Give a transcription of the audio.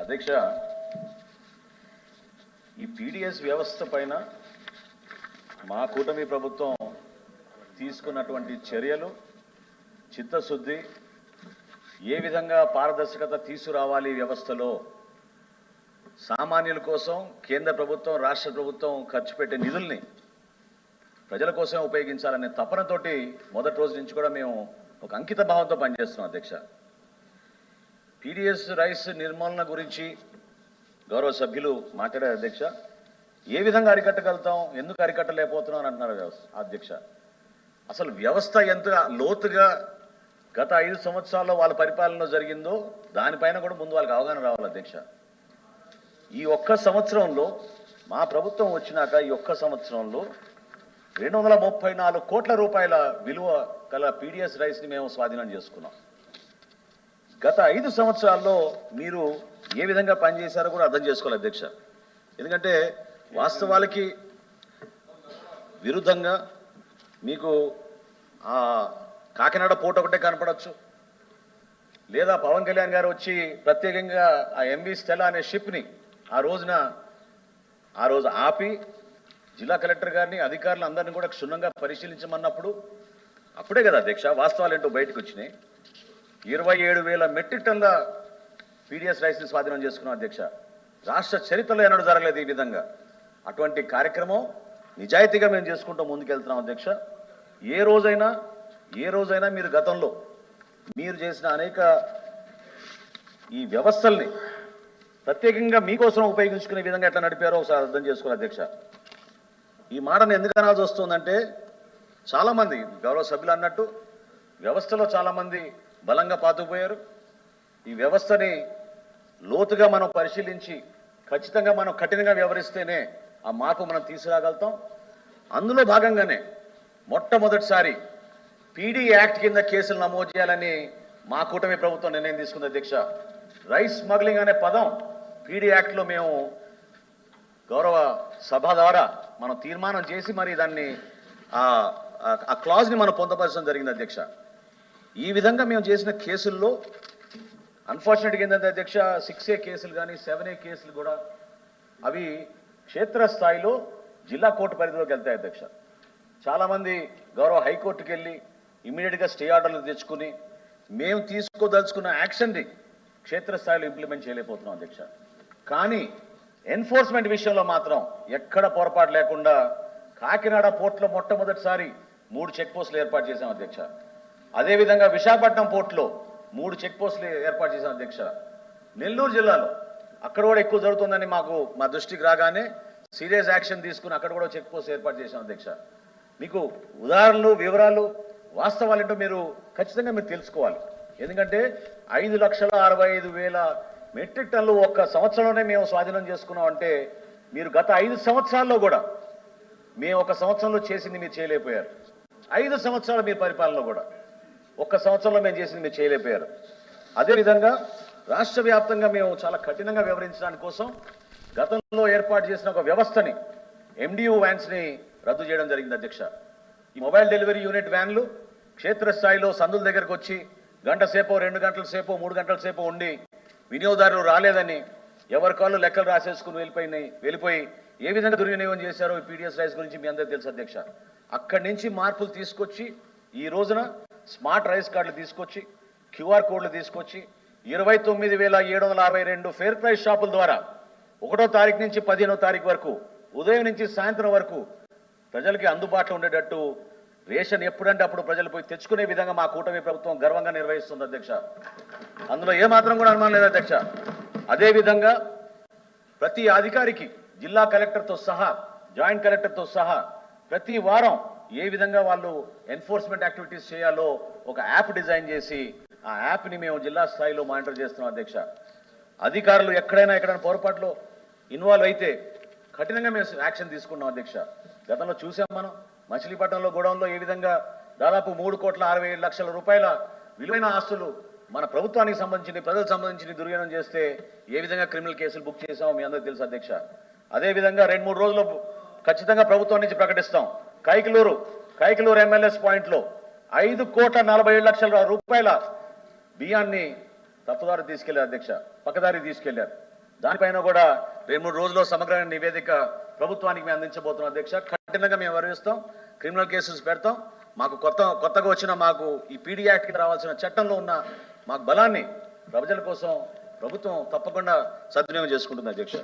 అధ్యక్ష ఈ పీడిఎస్ వ్యవస్థ పైన మా కూటమి ప్రభుత్వం తీసుకున్నటువంటి చర్యలు చిత్తశుద్ధి ఏ విధంగా పారదర్శకత తీసుకురావాలి వ్యవస్థలో సామాన్యుల కోసం కేంద్ర ప్రభుత్వం రాష్ట్ర ప్రభుత్వం ఖర్చు పెట్టే నిధుల్ని ప్రజల కోసం ఉపయోగించాలనే తపనతోటి మొదటి రోజు నుంచి కూడా మేము ఒక అంకిత భావంతో పనిచేస్తున్నాం అధ్యక్ష. పీడిఎస్ రైస్ నిర్మూలన గురించి గౌరవ సభ్యులు మాట్లాడారు అధ్యక్ష. ఏ విధంగా అరికట్టగలుగుతాం? ఎందుకు అరికట్టలేకపోతున్నాం అని అంటున్నారు వ్యవస్థ అధ్యక్ష. అసలు వ్యవస్థ ఎంత లోతుగా గత ఐదు సంవత్సరాల్లో వాళ్ళ పరిపాలనలో జరిగిందో దానిపైన కూడా ముందు వాళ్ళకి అవగాహన రావాలి అధ్యక్ష. ఈ ఒక్క సంవత్సరంలో మా ప్రభుత్వం వచ్చినాక ఈ ఒక్క సంవత్సరంలో రెండు వందల ముప్పై నాలుగు కోట్ల రూపాయల విలువ గల పీడిఎస్ రైస్ని మేము స్వాధీనం చేసుకున్నాం. గత ఐదు సంవత్సరాల్లో మీరు ఏ విధంగా పనిచేశారో కూడా అర్థం చేసుకోవాలి అధ్యక్ష ఎందుకంటే వాస్తవాలకి విరుద్ధంగా మీకు ఆ కాకినాడ పోట ఒకటే కనపడచ్చు. లేదా పవన్ కళ్యాణ్ గారు వచ్చి ప్రత్యేకంగా ఆ ఎంవి స్టెలా అనే షిప్ని ఆ రోజున ఆ రోజు ఆపి జిల్లా కలెక్టర్ గారిని అధికారులు అందరినీ కూడా క్షుణ్ణంగా పరిశీలించమన్నప్పుడు అప్పుడే కదా అధ్యక్ష వాస్తవాలు ఏంటో బయటకు వచ్చినాయి. ఇరవై ఏడు వేల మెట్రిక్ టన్ల పీడిఎస్ రైస్ని స్వాధీనం చేసుకున్న అధ్యక్ష. రాష్ట్ర చరిత్రలో ఎన్నడూ జరగలేదు ఈ విధంగా. అటువంటి కార్యక్రమం నిజాయితీగా మేము చేసుకుంటూ ముందుకెళ్తున్నాం అధ్యక్ష. ఏ రోజైనా ఏ రోజైనా మీరు గతంలో మీరు చేసిన అనేక ఈ వ్యవస్థల్ని ప్రత్యేకంగా మీకోసం ఉపయోగించుకునే విధంగా ఎట్లా నడిపారో ఒకసారి అర్థం చేసుకోవాలి అధ్యక్ష. ఈ మాటను ఎందుకు అనాల్సి వస్తుందంటే చాలామంది గౌరవ సభ్యులు అన్నట్టు వ్యవస్థలో చాలామంది బలంగా పాతుకుపోయారు. ఈ వ్యవస్థని లోతుగా మనం పరిశీలించి ఖచ్చితంగా మనం కఠినంగా వ్యవహరిస్తేనే ఆ మార్పు మనం తీసుకురాగలుగుతాం. అందులో భాగంగానే మొట్టమొదటిసారి పీడీ యాక్ట్ కింద కేసులు నమోదు చేయాలని మా కూటమి ప్రభుత్వం నిర్ణయం తీసుకుంది అధ్యక్ష. రైస్ స్మగ్లింగ్ అనే పదం పీడీ యాక్ట్లో మేము గౌరవ సభ ద్వారా మనం తీర్మానం చేసి మరి దాన్ని ఆ- ఆ- క్లాజ్ని మనం పొందపరచడం జరిగింది అధ్యక్ష. ఈ విధంగా మేము చేసిన కేసుల్లో అన్ఫార్చునేట్గా ఏంటంటే అధ్యక్ష సిక్స్ ఏ కేసులు కానీ సెవెన్ ఏ కేసులు కూడా అవి క్షేత్రస్థాయిలో జిల్లా కోర్టు పరిధిలోకి వెళ్తాయి అధ్యక్ష. చాలామంది గౌరవ హైకోర్టుకి వెళ్ళి ఇమీడియట్గా స్టే ఆర్డర్లు తెచ్చుకుని మేము తీసుకోదలుచుకున్న యాక్షన్ని క్షేత్రస్థాయిలో ఇంప్లిమెంట్ చేయలేకపోతున్నాం అధ్యక్ష. కానీ ఎన్ఫోర్స్మెంట్ విషయంలో మాత్రం ఎక్కడ పొరపాటు లేకుండా కాకినాడ పోర్టులో మొట్టమొదటిసారి మూడు చెక్ పోస్టులు ఏర్పాటు చేశాం అధ్యక్ష. అదేవిధంగా విశాఖపట్నం పోర్టులో మూడు చెక్ పోస్టులు ఏర్పాటు చేసిన అధ్యక్ష. నెల్లూరు జిల్లాలో అక్కడ కూడా ఎక్కువ జరుగుతుందని మాకు మా దృష్టికి రాగానే సీరియస్ యాక్షన్ తీసుకుని అక్కడ కూడా చెక్ పోస్ట్ ఏర్పాటు చేసిన అధ్యక్ష. మీకు ఉదాహరణలు వివరాలు వాస్తవాలు ఏంటో మీరు ఖచ్చితంగా మీరు తెలుసుకోవాలి. ఎందుకంటే ఐదు లక్షల అరవై ఐదు వేల మెట్రిక్ టన్లు ఒక్క సంవత్సరంలోనే మేము స్వాధీనం చేసుకున్నాం అంటే మీరు గత ఐదు సంవత్సరాల్లో కూడా మేము ఒక సంవత్సరంలో చేసింది మీరు చేయలేకపోయారు. ఐదు సంవత్సరాలు మీ పరిపాలనలో కూడా. ఒక్క సంవత్సరంలో మేము చేసింది మీరు చేయలేకపోయారు అదేవిధంగా రాష్ట్ర వ్యాప్తంగా మేము చాలా కఠినంగా వివరించడానికి కోసం గతంలో ఏర్పాటు చేసిన ఒక వ్యవస్థని ఎండియు వ్యాన్స్ని రద్దు చేయడం జరిగింది అధ్యక్ష. ఈ మొబైల్ డెలివరీ యూనిట్ వ్యాన్లు క్షేత్రస్థాయిలో సందుల దగ్గరకు వచ్చి గంట సేపు రెండు గంటల సేపు మూడు గంటల సేపు ఉండి వినియోగదారులు రాలేదని ఎవరి కాళ్ళు లెక్కలు రాసేసుకుని వెళ్ళిపోయినాయి వెళ్ళిపోయి ఏ విధంగా దుర్వినియోగం చేశారో ఈ పీడిఎస్ రైస్ గురించి మీ అందరికీ తెలుసు అధ్యక్ష. అక్కడి నుంచి మార్పులు తీసుకొచ్చి ఈ రోజున స్మార్ట్ రైస్ కార్డులు తీసుకొచ్చి క్యూఆర్ కోడ్లు తీసుకొచ్చి ఇరవై తొమ్మిది వేల ఏడు వందల అరవై రెండు ఫేర్ ప్రైస్ షాపుల ద్వారా ఒకటో తారీఖు నుంచి పదిహేనో తారీఖు వరకు ఉదయం నుంచి సాయంత్రం వరకు ప్రజలకి అందుబాటులో ఉండేటట్టు రేషన్ ఎప్పుడంటే అప్పుడు ప్రజలు పోయి తెచ్చుకునే విధంగా మా కూటమి ప్రభుత్వం గర్వంగా నిర్వహిస్తుంది అధ్యక్ష. అందులో ఏమాత్రం కూడా అనుమానం లేదు అధ్యక్ష. అదేవిధంగా ప్రతి అధికారికి జిల్లా కలెక్టర్తో సహా జాయింట్ కలెక్టర్తో సహా ప్రతి వారం ఏ విధంగా వాళ్ళు ఎన్ఫోర్స్మెంట్ యాక్టివిటీస్ చేయాలో ఒక యాప్ డిజైన్ చేసి ఆ యాప్ని మేము జిల్లా స్థాయిలో మానిటర్ చేస్తున్నాం అధ్యక్ష. అధికారులు ఎక్కడైనా ఎక్కడైనా పొరపాట్లో ఇన్వాల్వ్ అయితే కఠినంగా మేము యాక్షన్ తీసుకున్నాం అధ్యక్ష. గతంలో చూసాం మనం మచిలీపట్నంలో గోడౌన్లో ఏ విధంగా దాదాపు మూడు కోట్ల అరవై ఏడు లక్షల రూపాయల విలువైన ఆస్తులు మన ప్రభుత్వానికి సంబంధించి ప్రజలకు సంబంధించి దుర్వ్యనం చేస్తే ఏ విధంగా క్రిమినల్ కేసులు బుక్ చేసామో మీ అందరికీ తెలుసు అధ్యక్ష. అదే విధంగా రెండు మూడు రోజుల్లో ఖచ్చితంగా ప్రభుత్వం నుంచి ప్రకటిస్తాం. కైకలూరు కైకలూరు ఎమ్మెల్యేస్ పాయింట్లో ఐదు కోట్ల నలభై ఏడు లక్షల రూపాయల బియ్యాన్ని తప్పుదారి తీసుకెళ్ళారు అధ్యక్ష పక్కదారి తీసుకెళ్ళారు. దానిపైన కూడా రెండు మూడు రోజుల్లో సమగ్రమైన నివేదిక ప్రభుత్వానికి మేము అందించబోతున్నాం అధ్యక్ష. కఠినంగా మేము వివరిస్తాం క్రిమినల్ కేసెస్ పెడతాం. మాకు కొత్త కొత్తగా వచ్చిన మాకు ఈ పీడీ యాక్ట్కి రావాల్సిన చట్టంలో ఉన్న మాకు బలాన్ని ప్రజల కోసం ప్రభుత్వం తప్పకుండా సద్వినియోగం చేసుకుంటుంది అధ్యక్ష.